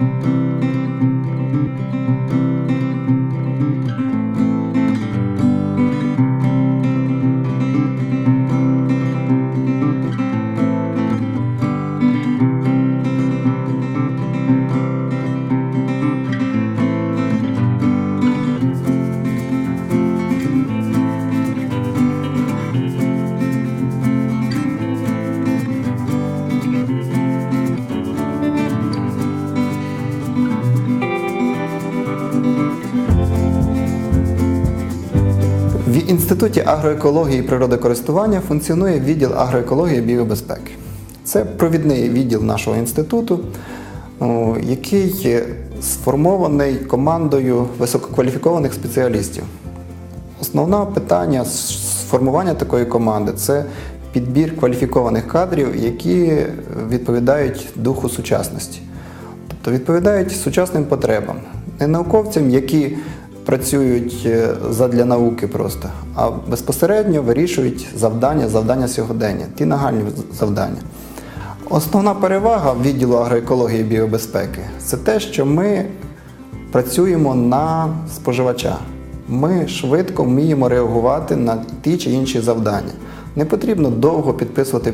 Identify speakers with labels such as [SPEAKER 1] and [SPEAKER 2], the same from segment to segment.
[SPEAKER 1] thank you Інституті агроекології і природокористування функціонує відділ агроекології і біобезпеки. Це провідний відділ нашого інституту, який сформований командою висококваліфікованих спеціалістів. Основне питання з формування такої команди це підбір кваліфікованих кадрів, які відповідають духу сучасності, тобто відповідають сучасним потребам, не науковцям, які працюють е, задля науки просто, а безпосередньо вирішують завдання, завдання сьогодення, ті нагальні завдання. Основна перевага відділу агроекології і біобезпеки це те, що ми працюємо на споживача. Ми швидко вміємо реагувати на ті чи інші завдання. Не потрібно довго підписувати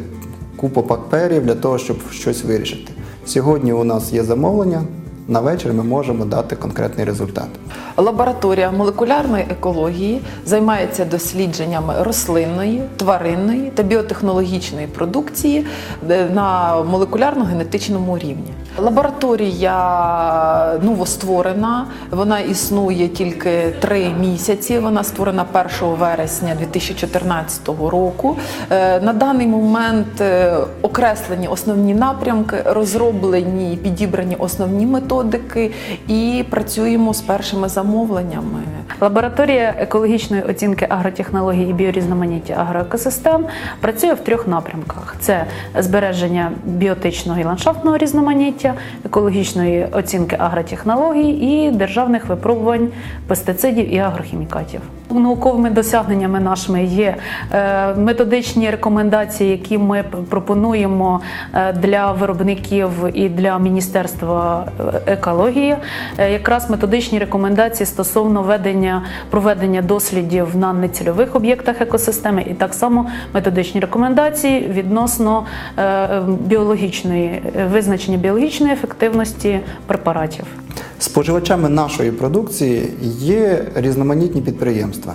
[SPEAKER 1] купу паперів для того, щоб щось вирішити. Сьогодні у нас є замовлення, на вечір ми можемо дати конкретний результат.
[SPEAKER 2] Лабораторія молекулярної екології займається дослідженнями рослинної, тваринної та біотехнологічної продукції е, на молекулярно-генетичному рівні. Лабораторія новостворена, вона існує тільки три місяці. Вона створена 1 вересня 2014 року. Е, На даний момент е, окреслені основні напрямки, розроблені і підібрані основні методики, і працюємо з першими замовленнями.
[SPEAKER 3] Лабораторія екологічної оцінки агротехнологій і біорізноманіття агроекосистем працює в трьох напрямках: це збереження біотичного і ландшафтного різноманіття, екологічної оцінки агротехнологій і державних випробувань пестицидів і агрохімікатів. Науковими досягненнями нашими є е, методичні рекомендації, які ми пропонуємо е, для виробників і для Міністерства е, екології. Якраз методичні рекомендації стосовно ведення проведення дослідів на нецільових об'єктах екосистеми, і так само методичні рекомендації відносно е, біологічної визначення біологічної ефективності препаратів.
[SPEAKER 1] Споживачами нашої продукції є різноманітні підприємства.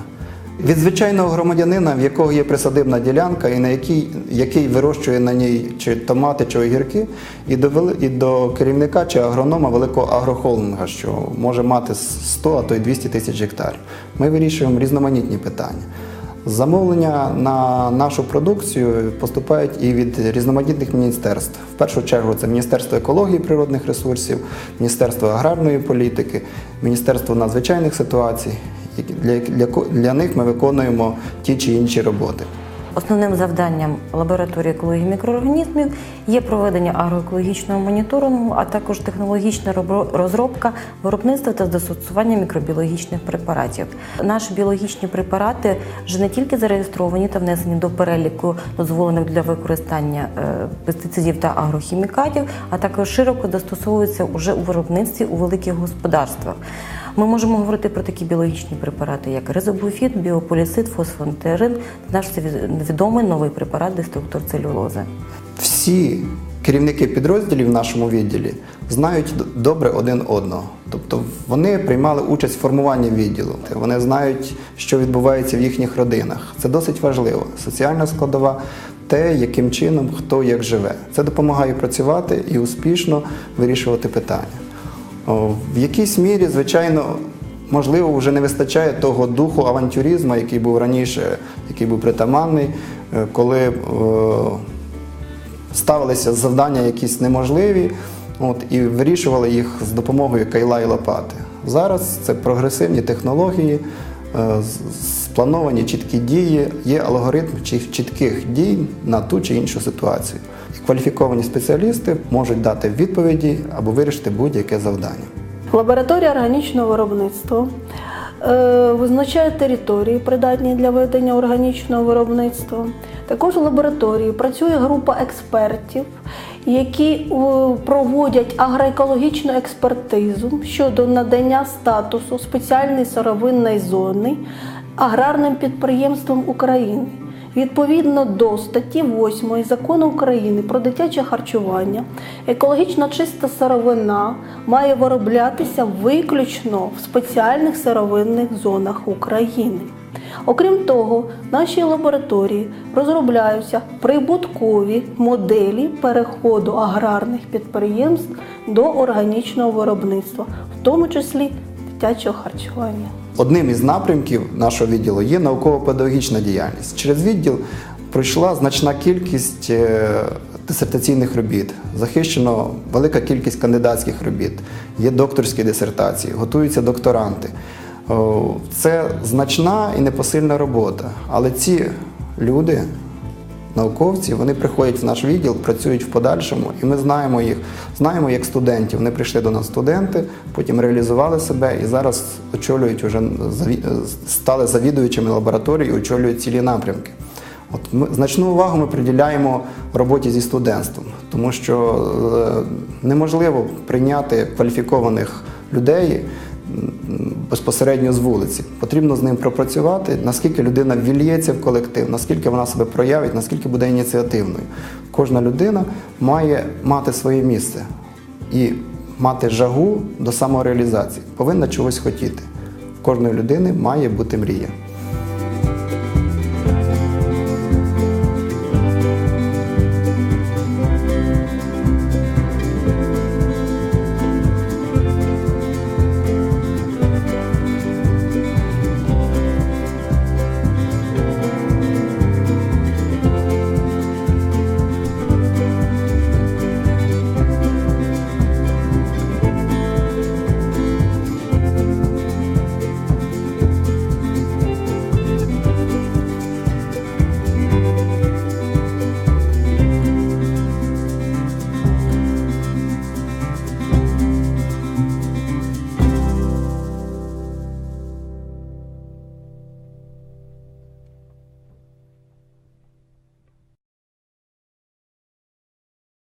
[SPEAKER 1] Від звичайного громадянина, в якого є присадибна ділянка, і на якій, який вирощує на ній чи томати, чи огірки, і до, і до керівника чи агронома великого агрохолдинга, що може мати 100, а то й 200 тисяч гектарів. Ми вирішуємо різноманітні питання. Замовлення на нашу продукцію поступають і від різноманітних міністерств. В першу чергу це Міністерство екології природних ресурсів, Міністерство аграрної політики, Міністерство надзвичайних ситуацій. Для, для, для них ми виконуємо ті чи інші роботи.
[SPEAKER 4] Основним завданням лабораторії екології мікроорганізмів є проведення агроекологічного моніторингу, а також технологічна розробка виробництва та застосування мікробіологічних препаратів. Наші біологічні препарати вже не тільки зареєстровані та внесені до переліку дозволених для використання е, пестицидів та агрохімікатів, а також широко застосовуються уже у виробництві у великих господарствах. Ми можемо говорити про такі біологічні препарати, як резобуфіт, біополісид, фосфонтерин, наш відомий новий препарат деструктор целюлози.
[SPEAKER 1] Всі керівники підрозділів в нашому відділі знають добре один одного. Тобто вони приймали участь в формуванні відділу. Вони знають, що відбувається в їхніх родинах. Це досить важливо. Соціальна складова, те, яким чином хто як живе. Це допомагає працювати і успішно вирішувати питання. В якійсь мірі, звичайно, можливо, вже не вистачає того духу авантюризму, який був раніше, який був притаманний, е, коли е, ставилися завдання якісь неможливі от, і вирішували їх з допомогою кайла і лопати. Зараз це прогресивні технології, сплановані чіткі дії, є алгоритм чітких дій на ту чи іншу ситуацію. І кваліфіковані спеціалісти можуть дати відповіді або вирішити будь-яке завдання.
[SPEAKER 5] Лабораторія органічного виробництва е, визначає території, придатні для ведення органічного виробництва. Також в лабораторії працює група експертів, які е, проводять агроекологічну експертизу щодо надання статусу спеціальної сировинної зони аграрним підприємствам України. Відповідно до статті 8 закону України про дитяче харчування, екологічно чиста сировина має вироблятися виключно в спеціальних сировинних зонах України. Окрім того, в нашій лабораторії розробляються прибуткові моделі переходу аграрних підприємств до органічного виробництва, в тому числі дитячого харчування.
[SPEAKER 1] Одним із напрямків нашого відділу є науково-педагогічна діяльність. Через відділ пройшла значна кількість е, дисертаційних робіт, захищено велика кількість кандидатських робіт, є докторські дисертації, готуються докторанти. О, Це значна і непосильна робота. Але ці люди, науковці, вони приходять в наш відділ, працюють в подальшому, і ми знаємо їх, знаємо як студентів. Вони прийшли до нас студенти, потім реалізували себе і зараз очолюють уже стали завідуючими лабораторії, очолюють цілі напрямки. От ми значну увагу ми приділяємо роботі зі студентством, тому що е, неможливо прийняти кваліфікованих людей безпосередньо з вулиці. Потрібно з ним пропрацювати, наскільки людина вільється в колектив, наскільки вона себе проявить, наскільки буде ініціативною. Кожна людина має мати своє місце і мати жагу до самореалізації, повинна чогось хотіти. В кожної людини має бути мрія.